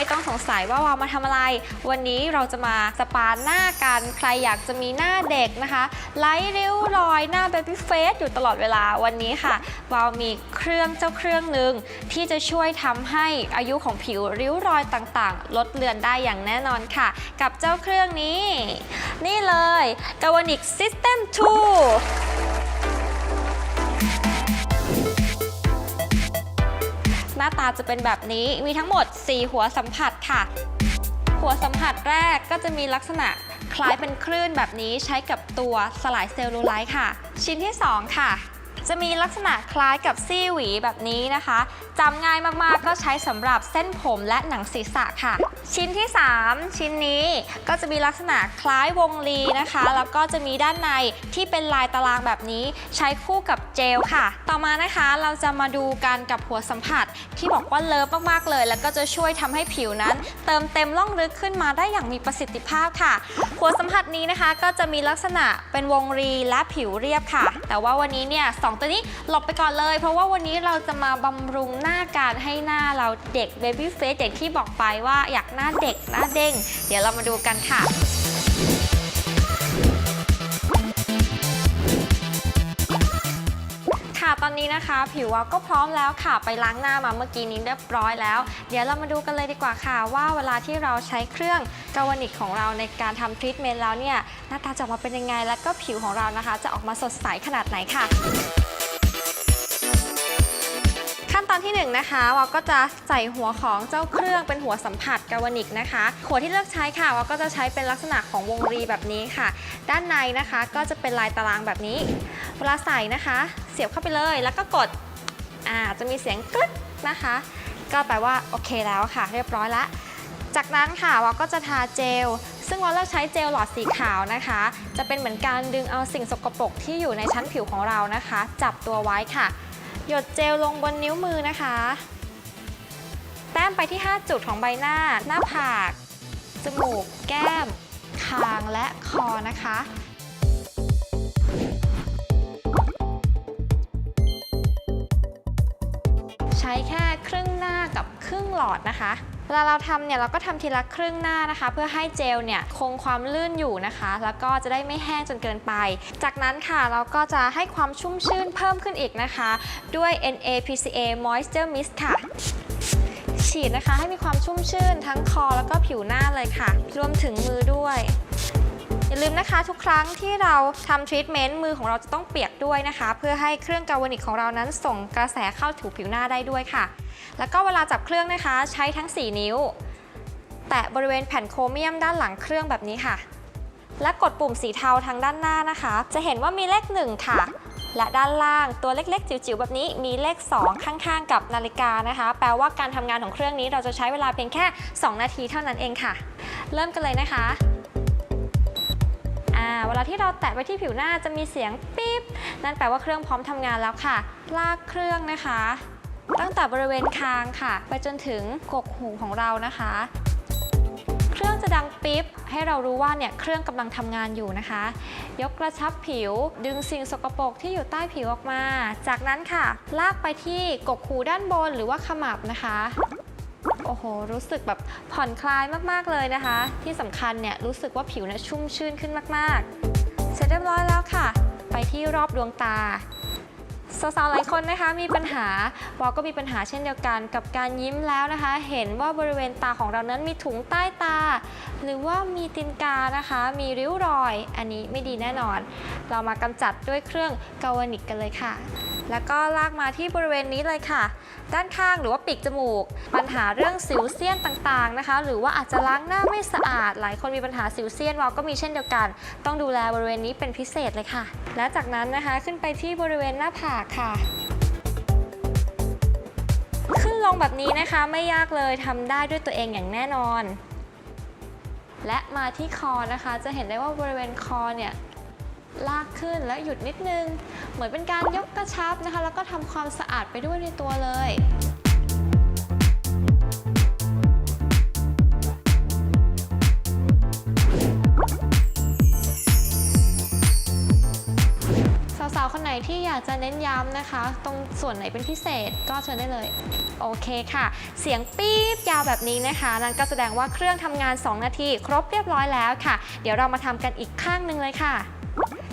ไม่ต้องสงสัยว่าวาวมาทำอะไร วันนี้เราจะมาสปาหน้ากันใครอยากจะมีหน้าเด็กนะคะไร้ริ้วรอยหน้าเบบี้เฟสอยู่ตลอดเวลาวันนี้ค่ะ วาวมีเครื่องเจ้าเครื่องหนึ่งที่จะช่วยทำให้อายุของผิวริ้วรอยต่างๆ ลดเลือนได้อย่างแน่นอนค่ะ กับเจ้าเครื่องนี้ นี่เลย g a v a n i c System 2 หน้าตาจะเป็นแบบนี้ มีทั้งหมด 4 หัวสัมผัสค่ะ หัวสัมผัสแรกก็จะมีลักษณะคล้ายเป็นคลื่นแบบนี้ใช้กับตัวสลายเซลลูไลท์ค่ะ ชิ้นที่ 2 ค่ะ จะมีลักษณะคล้ายกับซี่หวีแบบนี้นะคะจำง่ายมากๆก็ใช้สำหรับเส้นผมและหนังศีรษะค่ะ ชิ้นที่ 3 ชิ้นนี้ก็จะมีลักษณะคล้ายวงลีนะคะ แล้วก็จะมีด้านในที่เป็นลายตารางแบบนี้ใช้คู่กับเจลค่ะ ต่อมานะคะเราจะมาดูกันกับหัวสัมผัสที่บอกว่าเลิฟมากๆเลย แล้วก็จะช่วยทำให้ผิวนั้น เติมเต็มร่องลึกขึ้นมาได้อย่างมีประสิทธิภาพค่ะ หัวสัมผัสนี้นะคะก็จะมีลักษณะเป็นวงรีและผิวเรียบค่ะ แต่ว่าวันนี้เนี่ยสองตัวนี้หลบไปก่อนเลย เพราะว่าวันนี้เราจะมาบำรุงหน้าการให้หน้าเราเด็กเบบี้เฟสอย่างที่บอกไปว่าอยากหน้าเด็กหน้าเด้ง เดี๋ยวเรามาดูกันค่ะค่ะตอนนี้นะคะ ผิววาวก็พร้อมแล้วค่ะ ไปล้างหน้ามาเมื่อกี้นี้เรียบร้อยแล้ว เดี๋ยวเรามาดูกันเลยดีกว่าค่ะ ว่าเวลาที่เราใช้เครื่องกาวนิกของเราในการทำทรีทเมนต์แล้วเนี่ย หน้าตาจะออกมาเป็นยังไง แล้วก็ผิวของเรานะคะ จะออกมาสดใสขนาดไหนค่ะ ขั้นตอนที่ 1นงนะคะวาก็จะใส่หัวของเจ้าเครื่องเป็นหัวสัมผัสกาวานิกนะคะหัวที่เลือกใช้ค่ะวาก็จะใช้เป็นลักษณะของวงรีแบบนี้ค่ะ ด้านในนะคะก็จะเป็นลายตารางแบบนี้ เวลาใส่นะคะ เสียบเข้าไปเลยแล้วก็กดอ่าจะมีเสียงกรึ๊กนะคะ ก็แปลว่าโอเคแล้วค่ะ เรียบร้อยละจากนั้นค่ะวาก็จะทาเจล ซึ่งวาเลือกใช้เจลหลอดสีขาวนะคะ จะเป็นเหมือนการดึงเอาสิ่งสกปรกที่อยู่ในชั้นผิวของเรานะคะ จับตัวไว้ค่ะ หยดเจลลงบนนิ้วมือนะคะ แต้มไปที่ 5 จุดของใบหน้า หน้าผาก จมูก แก้ม คางและคอนะคะใช้แค่ครึ่งหน้ากับ ครึ่งหลอดนะคะเวลาเราทำเนี่ยเราก็ทำทีละครึ่งหน้านะคะ เพื่อให้เจลเนี่ยคงความลื่นอยู่นะคะ แล้วก็จะได้ไม่แห้งจนเกินไป จากนั้นค่ะเราก็จะให้ความชุ่มชื่นเพิ่มขึ้นอีกนะคะ ด้วย NAPCA Moisture Mist ค่ะ ฉีดนะคะให้มีความชุ่มชื่นทั้งคอแล้วก็ผิวหน้าเลยค่ะ รวมถึงมือด้วย อย่าลืมนะคะทุกครั้งที่เราทำทรีทเมนต์มือของเราจะต้องเปียกด้วยนะคะ เพื่อให้เครื่องกาวานิกของเรานั้นส่งกระแสเข้าถูผิวหน้าได้ด้วยค่ะ แล้วก็เวลาจับเครื่องนะคะ ใช้ทั้ง 4 นิ้ว แตะบริเวณแผ่นโครเมียมด้านหลังเครื่องแบบนี้ค่ะ และกดปุ่มสีเทาทางด้านหน้านะคะ จะเห็นว่ามีเลข 1 ค่ะและด้านล่างตัวเล็กๆ จิ๋วๆ แบบนี้มีเลข 2 ข้างๆ กับนาฬิกานะคะ แปลว่าการทำงานของเครื่องนี้เราจะใช้เวลาเพียงแค่ 2 นาทีเท่านั้นเองค่ะ เริ่มกันเลยนะคะ เวลาที่เราแตะไปที่ผิวหน้าจะมีเสียงปิ๊บ นั่นแปลว่าเครื่องพร้อมทำงานแล้วค่ะ ลากเครื่องนะคะ ตั้งแต่บริเวณคางค่ะ ไปจนถึงกกหูของเรานะคะ เครื่องจะดังปิ๊บ ให้เรารู้ว่าเนี่ยเครื่องกำลังทำงานอยู่นะคะ ยกกระชับผิว ดึงสิ่งสกปรกที่อยู่ใต้ผิวออกมา จากนั้นค่ะ ลากไปที่กกหูด้านบนหรือว่าขมับนะคะ โห รู้สึกแบบผ่อนคลายมากๆเลยนะคะ ที่สำคัญเนี่ยรู้สึกว่าผิวเนี่ยชุ่มชื่นขึ้นมากๆ เสร็จเรียบร้อยแล้วค่ะ ไปที่รอบดวงตาสาวๆหลายคนนะคะมีปัญหาวอก็มีปัญหาเช่นเดียวกันกับการยิ้มแล้วนะคะ เห็นว่าบริเวณตาของเรานั้นมีถุงใต้ตา หรือว่ามีตินกานะคะ มีริ้วรอย อันนี้ไม่ดีแน่นอน เรามากำจัดด้วยเครื่องกาวนิกกันเลยค่ะ แล้วก็ลากมาที่บริเวณนี้เลยค่ะ ด้านข้างหรือว่าปีกจมูก ปัญหาเรื่องสิวเซียนต่างๆนะคะ หรือว่าอาจจะล้างหน้าไม่สะอาด หลายคนมีปัญหาสิวเซียนวาวก็มีเช่นเดียวกัน ต้องดูแลบริเวณนี้เป็นพิเศษเลยค่ะ และจากนั้นนะคะขึ้นไปที่บริเวณหน้าผากค่ะขึ้นลงแบบนี้นะคะไม่ยากเลยทำได้ด้วยตัวเองอย่างแน่นอน และมาที่คอนะคะ จะเห็นได้ว่าบริเวณคอเนี่ย ลากขึ้นแล้วหยุดนิดนึง เหมือนเป็นการยกกระชับนะคะ แล้วก็ทำความสะอาดไปด้วยในตัวเลยสาวๆ คนไหนที่อยากจะเน้นย้ำนะคะ ตรงส่วนไหนเป็นพิเศษก็เชิญได้เลย โอเคค่ะ เสียงปี๊บยาวแบบนี้นะคะ นั่นก็แสดงว่าเครื่องทำงาน 2 นาที ครบเรียบร้อยแล้วค่ะ เดี๋ยวเรามาทำกันอีกข้างหนึ่งเลยค่ะ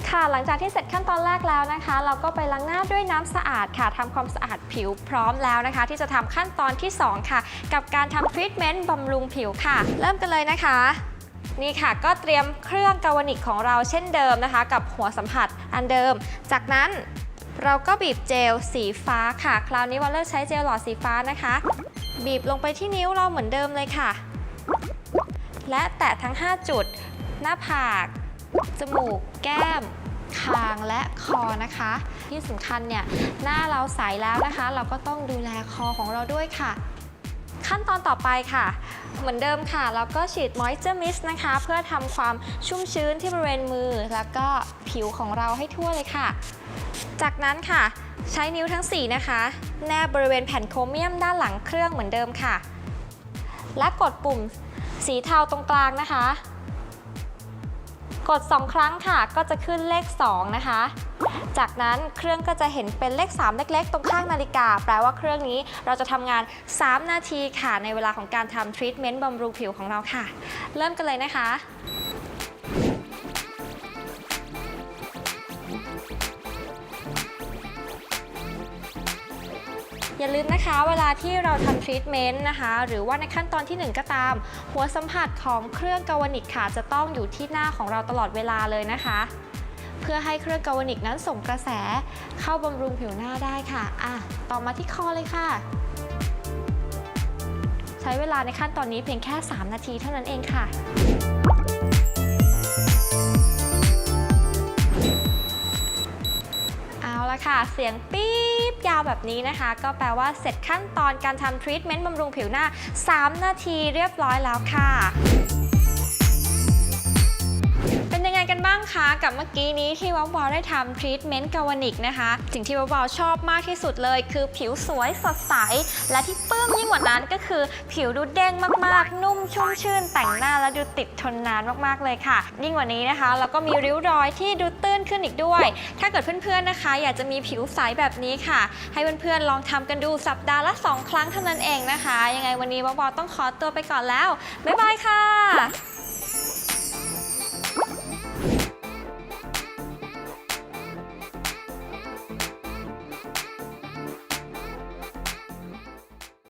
ค่ะ หลังจากที่เสร็จขั้นตอนแรกแล้วนะคะ เราก็ไปล้างหน้าด้วยน้ำสะอาดค่ะทำความสะอาดผิวพร้อมแล้วนะคะ ที่จะทำขั้นตอนที่ 2 ค่ะ กับการทำทรีทเมนต์บำรุงผิวค่ะ เริ่มกันเลยนะคะนี่ค่ะก็เตรียมเครื่องกาวนิกของเราเช่นเดิมนะคะ กับหัวสัมผัสอันเดิม จากนั้นเราก็บีบเจลสีฟ้าค่ะ คราวนี้วอลเลอร์ใช้เจลหลอดสีฟ้านะคะ บีบลงไปที่นิ้วเราเหมือนเดิมเลยค่ะ และแตะทั้ง 5 จุด หน้าผาก จมูก แก้ม คางและคอนะคะ ที่สำคัญเนี่ยหน้าเราใสแล้วนะคะ เราก็ต้องดูแลคอของเราด้วยค่ะ ขั้นตอนต่อไปค่ะ เหมือนเดิมค่ะ เราก็ฉีด Moisture Mist นะคะ เพื่อทำความชุ่มชื้นที่บริเวณมือ แล้วก็ผิวของเราให้ทั่วเลยค่ะ จากนั้นค่ะ ใช้นิ้วทั้ง 4 นะคะ แนบบริเวณแผ่นโครเมียมด้านหลังเครื่องเหมือนเดิมค่ะ และกดปุ่มสีเทาตรงกลางนะคะ กด 2 ครั้งค่ะก็จะขึ้นเลข 2 นะคะ จากนั้นเครื่องก็จะเห็นเป็นเลข 3 เล็ก ๆ ตรงข้างนาฬิกา แปลว่าเครื่องนี้เราจะทำงาน 3 นาทีค่ะ ในเวลาของการทำทรีทเมนต์บำรุงผิวของเราค่ะ เริ่มกันเลยนะคะ อย่าลืมนะคะเวลาที่เราทำทรีทเมนต์นะคะ หรือว่าในขั้นตอนทีหนึ่1 ก็ตาม หัวสัมผัสของเครื่องกาวนิกค่ะ จะต้องอยู่ที่หน้าของเราตลอดเวลาเลยนะคะ เพื่อให้เครื่องกาวนิกนั้นส่งกระแสเข้าบำรุงผิวหน้าได้ค่ะอะต่อมาที่คอเลยค่ะ ใช้เวลาในขั้นตอนนี้เพียงแค่ 3 นาทีเท่านั้นเองค่ะ ละค่ะ เสียงปี๊บยาวแบบนี้นะคะ ก็แปลว่าเสร็จขั้นตอนการทำทรีทเมนต์บำรุงผิวหน้า 3 นาทีเรียบร้อยแล้วค่ะางคะกับเมื่อกี้นี้ที่วาวาวได้ทำทรีทเมนต์กาวนิกนะคะ สิ่งที่วาวาวชอบมากที่สุดเลย คือผิวสวยสดใส และที่ปื้มยิ่งกว่านั้นก็คือ ผิวดูเด้งมากๆ นุ่มชุ่มชื่น แต่งหน้าแล้วดูติดทนนานมากๆเลยค่ะ ยิ่งกว่านี้นะคะแล้วก็มีริ้วรอยที่ดูตื้นขึ้นอีกด้วย ถ้าเกิดเพื่อนๆนะคะ อยากจะมีผิวใสแบบนี้ค่ะ ให้เพื่อนๆลองทำกันดูสัปดาห์ละ 2 ครั้งเท่านั้นเองนะคะ ยังไงวันนี้วาวาวต้องขอตัวไปก่อนแล้วบ๊ายบายค่ะ